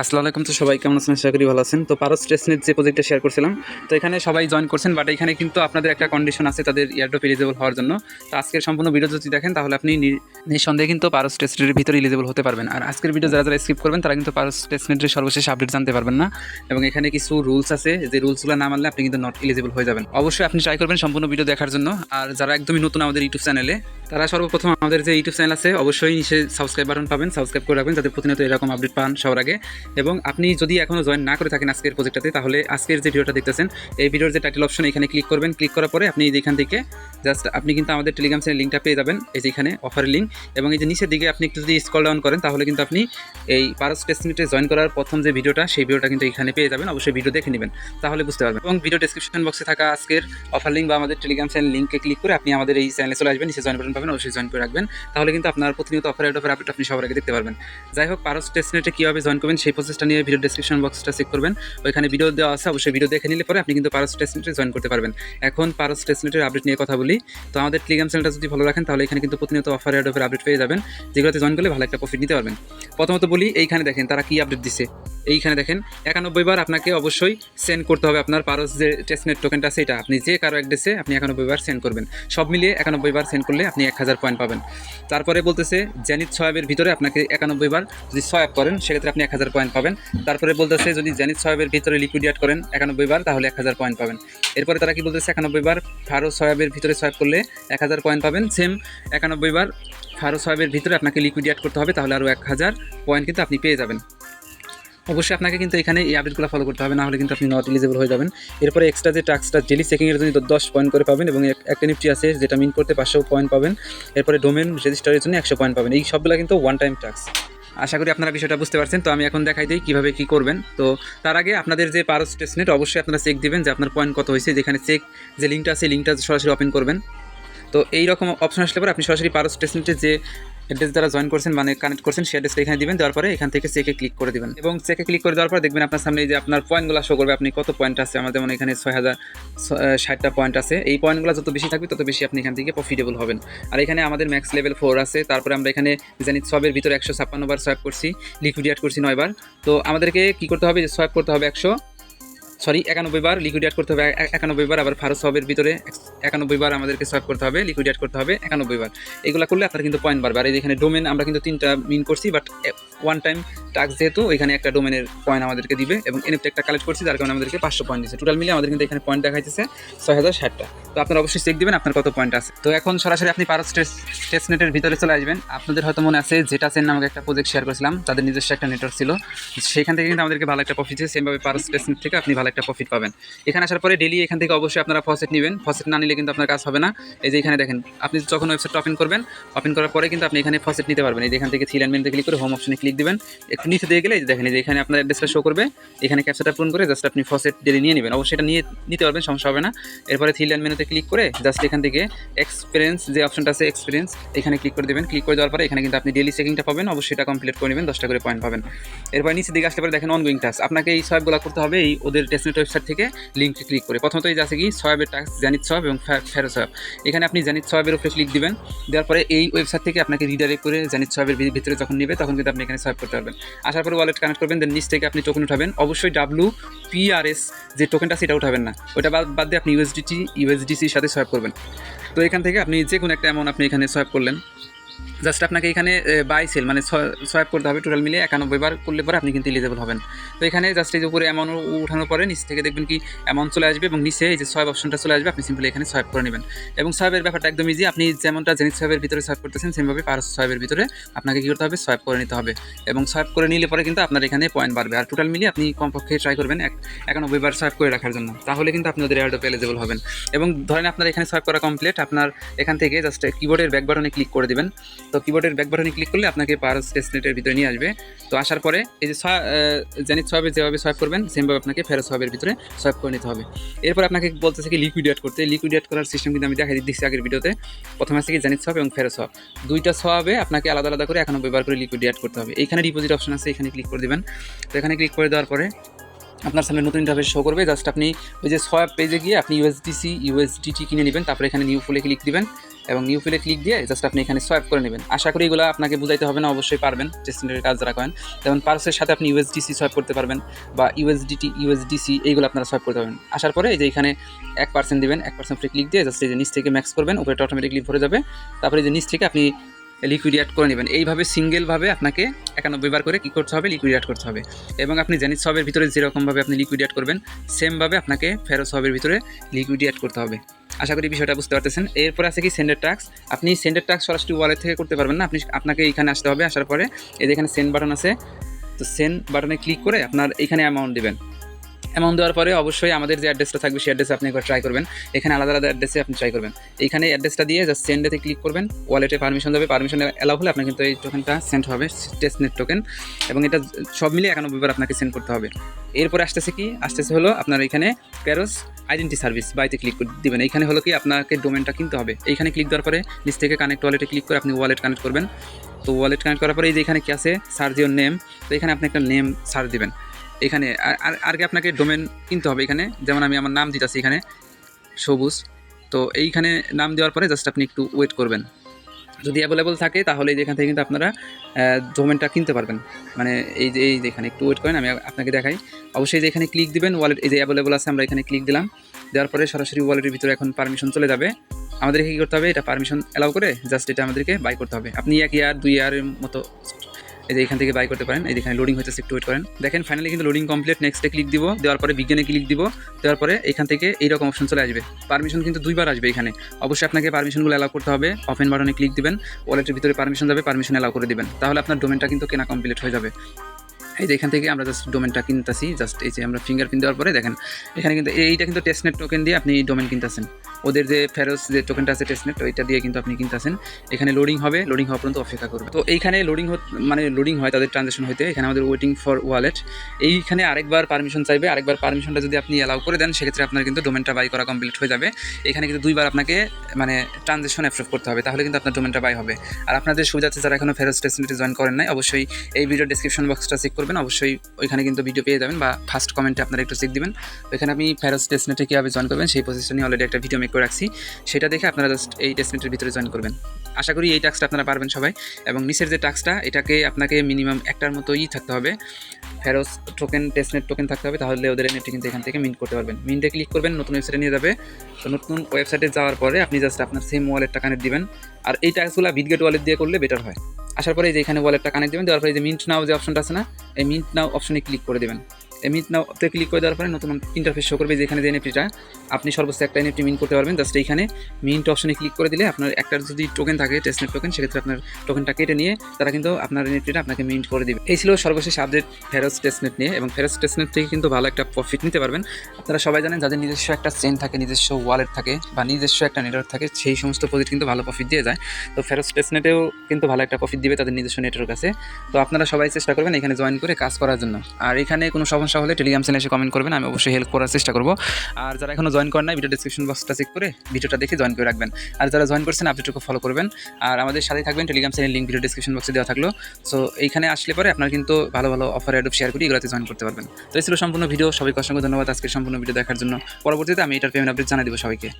আসসালামু আলাইকুম। তো সবাই কেমন আছেন? আশা করি ভালো আছেন। তো পারো স্ট্রেসনেট যে প্রজেক্টটা শেয়ার করছিলাম, তো এখানে সবাই জয়েন করছেন বাট এখানে কিন্তু আপনাদের একটা কন্ডিশন আছে তাদের ইয়ারড্রপ এলিজিবল হওয়ার জন্য। তো আজকের সম্পূর্ণ ভিডিও যদি দেখেন, তাহলে আপনি নিঃসন্দেহে কিন্তু পারো স্ট্রেসনেটের ভিতরে এলিজিবল হতে পারবেন। আর আজকের ভিডিও যারা যারা স্কিপ করবেন, তারা কিন্তু পারো স্ট্রেসনেটের সর্বশেষ আপডেট জানতে পারবেন না। এবং এখানে কিছু রুলস আছে, যে রুলসগুলো না মানলে আপনি কিন্তু নট এলিজিবল হয়ে যাবেন। অবশ্যই আপনি ট্রাই করবেন সম্পূর্ণ ভিডিও দেখার জন্য। আর যারা একদমই নতুন আমাদের ইউটিউব চ্যানেলে তারা সর্বপ্রথম আমাদের যে ইউটিউব চ্যানেল আছে, অবশ্যই নিচে সাবস্ক্রাইব বাটন পাবেন। সাবস্ক্রাইব করে রাখবেন, যাতে প্রতিনিয়ত এরকম আপডেট পান সবার আগে। এবং আপনি যদি এখনও জয়েন না করে থাকেন আজকের প্রজেক্টটাতে তাহলে আজকের যে ভিডিওটা দেখতেছেন, এই ভিডিওর যে টাইটেল অপশন এখানে ক্লিক করবেন। ক্লিক করার পরে আপনি এখান থেকে জাস্ট আপনি কিন্তু আমাদের টেলিগ্রাম চ্যানেল লিঙ্কটা পেয়ে যাবেন। এই যে এখানে অফার লিঙ্ক এবং এই যে নিচের দিকে আপনি একটু যদি স্কল ডাউন করেন, তাহলে কিন্তু আপনি এই পারস টেস্টমিটে জয়েন করার প্রথম যে ভিডিওটা সেই ভিডিওটা কিন্তু এখানে পেয়ে যাবেন। অবশ্যই ভিডিও দেখে নেবেন। তাহলে বুঝতে পারবেন। এবং ভিডিও ডেসক্রিপশন বক্সে থাকা আজকের অফার লিঙ্ক বা আমাদের টেলিগ্রাম চ্যানেল লিঙ্কে ক্লিক করে আপনি আমাদের এই চ্যানেলে চলে আসবেন। নিচে জয়েন বাটন পাবেন, অবশ্যই জয়েন করে রাখবেন। তাহলে কিন্তু আপনার প্রতিনিয়ত অফার অফার আপডেট আপনি সবার আগে দেখতে পারবেন। যাই হোক পারস টেস্টনেটে কীভাবে জয়েন করবেন, সেই প্রসেসটা নিয়ে ভিডিও ডিসক্রিপশন বক্সটা চেক করবেন। ওইখানে ভিডিও দেওয়া আছে, অবশ্যই ভিডিও দেখে নিলে পরে আপনি কিন্তু পারস টেস্টনেটে জয়েন করতে পারবেন। এখন পারস টেস্টনেটের আপডেট নিয়ে কথা বলি। তো আমাদের টেলিগ্রাম চ্যানেলটা যদি ভালো রাখেন, তাহলে এখানে কিন্তু প্রতিনিয়ত অফার অফার আপডেট পেয়ে যাবেন। যেগুলোতে জয়েন করলে ভালো একটা প্রফিট নিতে পারবেন। প্রথমত বলি, এইখানে দেখেন তারা কি আপডেট দিছে। এইখানে দেখেন, একানব্বই বার আপনাকে অবশ্যই সেন্ড করতে হবে আপনার পারস যে টেস্টনেট টোকেনটা সেটা আপনি যে কারও অ্যাড্রেসে আপনি একানব্বই বার সেন্ড করবেন। সব মিলিয়ে একানব্বই বার সেন্ড করলে আপনি এক হাজার পয়েন্ট পাবেন। তারপরে বলতেছে জ্যানিত সোয়াবের ভিতরে আপনাকে একানব্বই বার যদি সোয়াব করেন, সেক্ষেত্রে আপনি এক হাজার পয়েন্ট পাবেন। তারপরে বলতেছে, যদি জ্যানিত সোয়াবের ভিতরে লিকুইডিয়েট করেন, একানব্বই বার, তাহলে এক হাজার পয়েন্ট পাবেন। এরপরে তারা কি বলতেছে, একানব্বই বার ফারো সোয়াবের ভিতরে সোয়াব করলে এক হাজার পয়েন্ট পাবেন। সেম একানব্বই বার ফারো সোয়াবের ভিতরে আপনাকে লিকুইডিয়েট করতে হবে, তাহলে আরও এক হাজার পয়েন্ট কিন্তু আপনি পেয়ে যাবেন। অবশ্যই আপনাকে কিন্তু এখানে এই আপডেটগুলো ফলো করতে হবে না হলে কিন্তু আপনি নট এলিজিবল হয়ে যাবেন। এরপরে এক্সট্রা যে টাস্কটা ডেলি চেকিংয়ের জন্য দশ পয়েন্ট করে পাবেন এবং এক- একটা নিফটি আছে যেটা মিন করতে পাঁচশো পয়েন্ট পাবেন। এরপরে ডোমেন রেজিস্টারের জন্য একশো পয়েন্ট পাবেন। এই সবগুলো কিন্তু ওয়ান টাইম টাস্ক আশা করি আপনারা বিষয়টা বুঝতে পারছেন। তো আমি এখন দেখাই দিই কীভাবে কী করবেন। তো তার আগে আপনাদের যে পারস টেস্টনেট অবশ্যই আপনারা চেক দিবেন যে আপনার পয়েন্ট কত হয়েছে। যেখানে চেক যে লিঙ্কটা আছে লিঙ্কটা সরাসরি ওপেন করবেন। তো এই রকম অপশন আসলে পরে আপনি সরাসরি পারস টেস্টনেটে যে অ্যাড্রেস দ্বারা জয়েন করছেন মানে কানেক্ট করছেন, সেই অ্যাড্রেসটা এখানে দিবেন, দেওয়ার পরে এখান থেকে চেকে ক্লিক করে দিবেন। এবং চেকে ক্লিক করে দেওয়ার পর দেখবেন আপনার সামনে যে আপনার পয়েন্টগুলো শো করবে, আপনি কত পয়েন্ট আছে? আমাদের যেমন এখানে ছয় হাজার ষাটটা পয়েন্ট আছে। এই পয়েন্টগুলো যত বেশি থাকবে, তত বেশি আপনি এখান থেকে প্রফিটেবল হবেন। আর এখানে আমাদের ম্যাক্স লেভেল ফোর আছে। তারপরে আমরা এখানে জানি সবের ভিতরে একশো ছাপ্পান্ন বার সোয়াপ করছি লিকুইডিয়েট করছি নয়বার তো আমাদেরকে কি করতে হবে? যে সোয়াপ করতে হবে একশো। সরি একানব্বই বার লিকুইড অ্যাড করতে হবে একানব্বই বার, আবার ফারো সবের ভিতরে এক- একানব্বই বার আমাদেরকে সার্ভ করতে হবে লিকুইডিয়েট করতে হবে, একানব্বই বার। এগুলো করলে আপনার কিন্তু পয়েন্ট বাড়বে। আর এই যে এখানে ডোমেন আমরা কিন্তু তিনটা মিন করছি বাট ওয়ান টাইম টাস্ক যেহেতু, এখানে একটা ডোমেনের পয়েন্ট আমাদেরকে দিবে এবং এনএফটি একটা কালেক্ট করছি, যার কারণে আমাদেরকে পাঁচশো পয়েন্ট দিচ্ছে টোটাল মিলিয়ে আমাদের কিন্তু এখানে পয়েন্ট দেখাইতেছে ছয় হাজার ষাটটা তো আপনারা অবশ্যই চেক দিবেন আপনার কত পয়েন্ট আছে। তো এখন সরাসরি আপনি পারো টেস্ট নেটের ভিতরে চলে আসবেন। আপনাদের হয়তো মনে আছে যেটা সেন নামক একটা প্রজেক্ট শেয়ার করেছিলাম, তাদের নিজস্ব একটা নেটওয়ার্ক ছিল। সেখান থেকে কিন্তু আমাদেরকে ভালো একটা প্রফিট আছে সেমভাবে পারো টেস্ট নেট থেকে আপনি ভালো একটা প্রফিট পাবেন। এখানে আসার পরে ডেলি এখান থেকে অবশ্যই আপনারা ফসেট নেবেন। ফসেট না নিলে কিন্তু আপনার কাজ হবে না। এই যে এখানে দেখেন, আপনি যখন ওয়েবসাইট ওপেন করবেন ওপেন করার পরে কিন্তু আপনি এখানে ফসেট নিতে পারবেন। এই যে এখান থেকে থ্রি লাইন ক্লিক করে হোম অপশনে ক্লিক দিবেন, একটু নিচে দিয়ে গেলে দেখেন যে এখানে আপনার অ্যাড্রেসটা শো করবে, এখানে ক্যাপচারটা পূরণ করে জাস্ট আপনি ফসেট ডেলি নিয়ে নেবেন। অবশ্যই এটা নিয়ে নিতে পারবেন, সমস্যা হবে না। এরপরে থ্রি লাইন মেনুতে ক্লিক করে জাস্ট এখান থেকে এক্সপিরিয়েন্স যে অপশনটা আছে এক্সপিরিয়েন্স এখানে ক্লিক করে দেবেন। ক্লিক করে দেওয়ার পরে এখানে কিন্তু আপনি ডেলি চেকিংটা পাবেন, অবশ্যই এটা কমপ্লিট করে নেবেন, দশটা করে পয়েন্ট পাবেন। এরপর নিচে দিকে আসলে পরে দেখেন অনগোয়িং টাস্ক আপনাকে এই সবগুলো করতে হবে এই ওদের টেস্টনেট ওয়েবসাইট থেকে লিঙ্কে ক্লিক করে। প্রথমত এই আছে কি সয়াবের টাস্ক জানিত সয়াব এবং ফেরো সয়াব এখানে আপনি জানিত সয়াবের উপরে ক্লিক দিবেন, দেওয়ার পরে এই ওয়েবসাইট থেকে আপনাকে রিডাইরেক্ট করে জানিত সয়াবের ভিতরে যখন নেবে, তখন কিন্তু আপনি এখানে সয়াব করতে পারবেন। আসার পরে ওয়ালেট কানেক্ট করবেন দেন নিচ থেকে আপনি টোকেন উঠাবেন। অবশ্যই ডাব্লু পিআরএস যে টোকেনটা সেটা উঠাবেন না। ওটা বাদ বাদ দিয়ে আপনি ইউএসডিটি ইউএসডিসির সাথে সোয়াইপ করবেন। তো এখান থেকে আপনি যে কোনো একটা অ্যামাউন্ট আপনি এখানে সোয়াইপ করলেন। জাস্ট আপনাকে এখানে বাই সেল মানে সোয়াপ করতে হবে টোটাল মিলিয়ে একানব্বই বার করলে পরে আপনি কিন্তু এলিজেবল হবেন। তো এখানে জাস্ট এই যে উপরে অ্যামাউন্ট উঠানোর পরে নিচ থেকে দেখবেন কি অ্যামাউন্ট চলে আসবে এবং নিচে এই যে সোয়াব অপশনটা চলে আসবে, আপনি সিম্পলি এখানে সোয়াপ করে নেবেন। এবং সোয়াবের ব্যাপারটা একদম ইজি আপনি যেমনটা জেনিত সোয়াবের ভিতরে সোয়াপ করতেছেন, সেমভাবে পারস সোয়াবের ভিতরে আপনাকে কী করতে হবে? সোয়াপ করে নিতে হবে। এবং সোয়াপ করে নিলে পরে কিন্তু আপনার এখানে পয়েন্ট বাড়বে। আর টোটাল মিলিয়ে আপনি কমপক্ষে ট্রাই করবেন এক, একানব্বই বার সোয়াপ করে রাখার জন্য। তাহলে কিন্তু আপনি ওদের এয়ারডপ এলিজেবল হবেন। এবং ধরেন আপনার এখানে সোয়াপ করা কমপ্লিট আপনার এখান থেকে জাস্ট কিবোর্ডের ব্যাক বাটনে ক্লিক করে দিবেন। তো কিবোর্ডের ব্যাক বাটনে ক্লিক করলে আপনাকে পারস টেস্টনেটের ভিতরে নিয়ে আসবে। তো আসার পরে এই যে জানিত সোয়াবে যেভাবে সোয়াপ করবেন সেমভাবে আপনাকে ফেরো সোয়াবের ভিতরে সোয়াপ করে নিতে হবে। এরপর আপনাকে বলতেছে কি লিকুইডিয়েট করতে। লিকুইডিয়েট করার সিস্টেম কিন্তু আমি দেখাই দিচ্ছি আগের ভিডিওতে। প্রথমে আছে কি জানিত সোয়াব এবং ফেরো সোয়াব দুইটা সোয়াবে আপনাকে আলাদা আলাদা করে এখনও ব্যবহার করে লিকুইডিয়েট করতে হবে। এইখানে ডিপোজিট অপশন আছে, এখানে ক্লিক করে দেবেন। তো এখানে ক্লিক করে দেওয়ার পরে আপনার সামনে নতুন ইন্টারফেস শো করবে। জাস্ট আপনি ওই যে সোয়াব পেজে গিয়ে আপনি ইউএসডিসি ইউএসডিটি কিনে নেবেন। তারপরে এখানে নিউ ফুলে ক্লিক দিবেন। এবং নিউ ফিলে ক্লিক দিয়ে জাস্ট আপনি এখানে সোয়াইপ করে নেবেন। আশা করি এগুলো আপনাকে বুঝাইতে হবে না, অবশ্যই পারবেন টেস্টনেটের কাজ যারা করেন। যেমন পার্সের সাথে আপনি ইউএসডিসি সোয়াইপ করতে পারবেন বা ইউএসডিটি ইউএসডিসি এইগুলো আপনারা সোয়াইপ করতে পারবেন। আসার পরে এই যে এখানে এক পার্সেন্ট দিবেন, এক পার্সেন্ট ফ্রি ক্লিক দিয়ে জাস্ট এই যে নিচ থেকে ম্যাক্স করবেন, উপরে অটোমেটিকলি ভরে যাবে। তারপরে এই যে নিচ থেকে আপনি লিকুইডিয়েট করে নেবেন। এইভাবে সিঙ্গেলভাবে আপনাকে একানব্বই বার করে কী করতে হবে? লিকুইডিয়েট করতে হবে। এবং আপনি জেনিস সবের ভিতরে যেরকমভাবে আপনি লিকুইডিয়েট করবেন সেমভাবে আপনাকে ফেরো সবের ভিতরে লিকুইড অ্যাড করতে হবে। আশা করি বিষয়টা বুঝতে পারতেছেন। এরপর আছে কি সেন্ডের ট্যাক্স আপনি সেন্ডের ট্যাক্স সরাসরি ওয়ালেট থেকে করতে পারবেন না। আপনি, আপনাকে এখানে আসতে হবে, আসার পরে এই যে এখানে সেন্ড বাটন আছে, তো সেন্ড বাটনে ক্লিক করে আপনার এখানে অ্যামাউন্ট দেবেন। অ্যামাউন্ট দেওয়ার পরে অবশ্যই আমাদের যে অ্যাড্রেসটা থাকবে সেই অ্যাড্রেসে আপনি একবার ট্রাই করবেন। এখানে আলাদা আলাদা অ্যাড্রেসে আপনি ট্রাই করবেন। এইখানে অ্যাড্রেসটা দিয়ে জাস্ট সেন্ডেতে ক্লিক করবেন ওয়ালেটে পারমিশন দেবে। পারমিশন অ্যালাউ হলে আপনার কিন্তু এই টোকেনটা সেন্ড হবে টেস্ট নেট টোকেন এবং এটা সব মিলিয়ে একানব্বই বার আপনাকে সেন্ড করতে হবে। এরপরে আসতেছে কি? আসতেছে হলো আপনার এখানে প্যারোস আইডেন্টি সার্ভিস বাইতে ক্লিক দিবেন। এইখানে হলো কি? আপনাকে ডোমেনটা কিনতে হবে। এইখানে ক্লিক দেওয়ার পরে নিচ থেকে কানেক্ট ওয়ালেটে ক্লিক করে আপনি ওয়ালেট কানেক্ট করবেন। তো ওয়ালেট কানেক্ট করার পরে এই যে এখানে কি আছে? সার্চ ইউর নেম তো এখানে আপনি একটা নেম সার্চ দিবেন। এখানে আর- আর আগে আপনাকে ডোমেন কিনতে হবে এখানে? যেমন আমি আমার নাম দিতেছি এখানে, সবুজ। তো এইখানে নাম দেওয়ার পরে জাস্ট আপনি একটু ওয়েট করবেন। যদি অ্যাভেলেবল থাকে, তাহলে এখান থেকে কিন্তু আপনারা ডোমেনটা কিনতে পারবেন। মানে এই যে, এই এখানে একটু ওয়েট করেন, আমি আপনাকে দেখাই। অবশ্যই যে এখানে ক্লিক দিবেন ওয়ালেট এই যে অ্যাভেলেবল আছে, আমরা এখানে ক্লিক দিলাম। দেওয়ার পরে সরাসরি ওয়ালেটের ভিতরে এখন পারমিশন চলে যাবে। আমাদেরকে কী করতে হবে? এটা পারমিশন অ্যালাউ করে জাস্ট এটা আমাদেরকে বাই করতে হবে। আপনি এক ইয়ার দুই ইয়ারের মতো এই যে এখান থেকে বাই করতে পারেন। এই যে এখানে লোডিং হইতেছে একটু ওয়েট করেন। দেখেন ফাইনালি কিন্তু লোডিং কমপ্লিট নেক্সটে ক্লিক দিব, দেওয়ার পরে বিজ্ঞানে ক্লিক দিব, দেওয়ার পরে এখান থেকে এইরকম অপশন চলে আসবে। পারমিশন কিন্তু দুইবার আসবে এখানে। অবশ্যই আপনাকে পারমিশনগুলো অ্যালাউ করতে হবে। অফেন বাটনে ক্লিক দিবেন ওয়ালেটের ভিতরে পারমিশন যাবে পারমিশন অ্যালাউ করে দিবেন। তাহলে আপনার ডোমেনটা কিন্তু কেনা কমপ্লিট হয়ে যাবে। এই যে এখান থেকে আমরা জাস্ট ডোমেনটা কিনতেছি জাস্ট এই যে আমরা ফিঙ্গারপ্রিন্ট দেওয়ার পরে দেখেন, এখানে কিন্তু এইটা কিন্তু টেস্টনেট টোকেন দিয়ে আপনি ডোমেন কিনতেছেন। ওদের যে ফেরোস যে টোকেনটা আছে টেস্টনেট ওইটা দিয়ে কিন্তু আপনি কিনতেছেন। এখানে লোডিং হবে লোডিং হওয়া পর্যন্ত অপেক্ষা করবে। তো এইখানে লোডিং মানে লোডিং হয় তাদের ট্রানজেকশন হইতে। এখানে আমাদের ওয়েটিং ফর ওয়ালেট এইখানে আরেকবার পারমিশন চাইবে। আরেকবার পারমিশনটা যদি আপনি অ্যালাউ করে দেন, সেক্ষেত্রে আপনার কিন্তু ডোমেনটা বাই করা কমপ্লিট হয়ে যাবে। এখানে কিন্তু দুইবার আপনাকে মানে ট্রানজাকশন অ্যাপ্রুভ করতে হবে। তাহলে কিন্তু আপনার ডোমেনটা বাই হবে। আর আপনাদের সুবিধার্থে যারা এখনও ফেরোস টেস্টনেটে জয়েন করেন নাই, অবশ্যই এই ভিডিও ডিসক্রিপশন বক্সটা চেক করবেন। অবশ্যই ওইখানে কিন্তু ভিডিও পেয়ে যাবেন বা ফার্স্ট কমেন্টে আপনারা একটু চেক দিবেন। তো এখানে আপনি ফেরোস টেস্টনেটে কীভাবে জয়েন করবেন, সেই নিয়ে অলরেডি একটা ভিডিও মেক করে রাখছি। সেটা দেখে আপনারা জাস্ট এই টেস্টনেটের ভিতরে জয়েন করবেন। আশা করি এই টাস্কটা আপনারা পারবেন সবাই। এবং নিচের যে টাস্কটা এটাকে আপনাকে মিনিমাম একটার মতোই থাকতে হবে। ফেরোস টোকেন টেস্টনেট টোকেন থাকতে হবে। তাহলে ওদের এনএফটি কিন্তু এখান থেকে মিন্ট করতে পারবেন। মিন্টে ক্লিক করবেন, নতুন ওয়েবসাইটে নিয়ে যাবে। তো নতুন ওয়েবসাইটে যাওয়ার পরে আপনি জাস্ট আপনার সেম ওয়ালেটটা কানেক্ট দিবেন। আর এই টাস্কগুলো বিটগেট ওয়ালেট দিয়ে করলে বেটার হয়। আসার পরে যে এখানে ওয়ালেটটা কানেক্ট দেবেন, দেওয়ার পরে যে মিন্ট নাও যে অপশনটা আছে না, এই মিন্ট নাও অপশনে ক্লিক করে দেবেন। এই মিন্ট নাওতে ক্লিক করে দেওয়ার পরে নতুন ইন্টারফেস শো করবে যে এখানে যে এনএফটিটা আপনি সর্বোচ্চ একটা এনএফটি মিন্ট করতে পারবেন। জাস্ট এইখানে মিন্ট অপশনে ক্লিক করে দিলে আপনার একটা যদি টোকেন থাকে টেস্টনেট টোকেন সেক্ষেত্রে আপনার টোকেনটা কেটে নিয়ে তারা কিন্তু আপনার এনএফটিটা আপনাকে মিন্ট করে দিবে। এই ছিল সর্বশেষ আপডেট ফেরোস টেস্টনেট নিয়ে এবং ফেরোস টেস্টনেট থেকে কিন্তু ভালো একটা প্রফিট নিতে পারবেন। আপনারা সবাই জানেন যাদের নিজস্ব একটা চেন থাকে, নিজস্ব ওয়ালেট থাকে বা নিজস্ব একটা নেটওয়ার্ক থাকে, সেই সমস্ত প্রজেক্ট কিন্তু ভালো প্রফিট দিয়ে যায়। তো ফেরোস টেস্টনেটেও কিন্তু ভালো একটা প্রফিট দিবে তাদের নিজস্ব নেটওয়ার্ক আছে। তো আপনারা সবাই চেষ্টা করবেন এখানে জয়েন করে কাজ করার জন্য। আর এখানে কোনো সমস্যা হলে টেলিগ্রাম চ্যানেলে এসে কমেন্ট করবেন, আমি অবশ্যই হেল্প করার চেষ্টা করব। আর যারা এখনও জয়েন করেন না ভিডিও ডিসক্রিপশন বক্সটা চেক করে ভিডিওটা দেখে জয়েন করে রাখবেন। আর যারা জয়েন করছেন, আপডেটটুকু ফলো করবেন। আর আমাদের সাথে থাকবেন Telegram channel link video description বক্সে দেওয়া থাকল। সো এইখানে আসলে পরে আপনারা কিন্তু ভালো ভালো অফার অ্যাডপ শেয়ার করি এগুলোতে জয়েন করতে পারবেন। তো এই ছিল সম্পূর্ণ ভিডিও সবাইকে অসংখ্য ধন্যবাদ আজকের সম্পূর্ণ ভিডিও দেখার জন্য। পরবর্তীতে আমি এটার পেমেন্ট আপডেট জানিয়ে দেবো সবাইকে।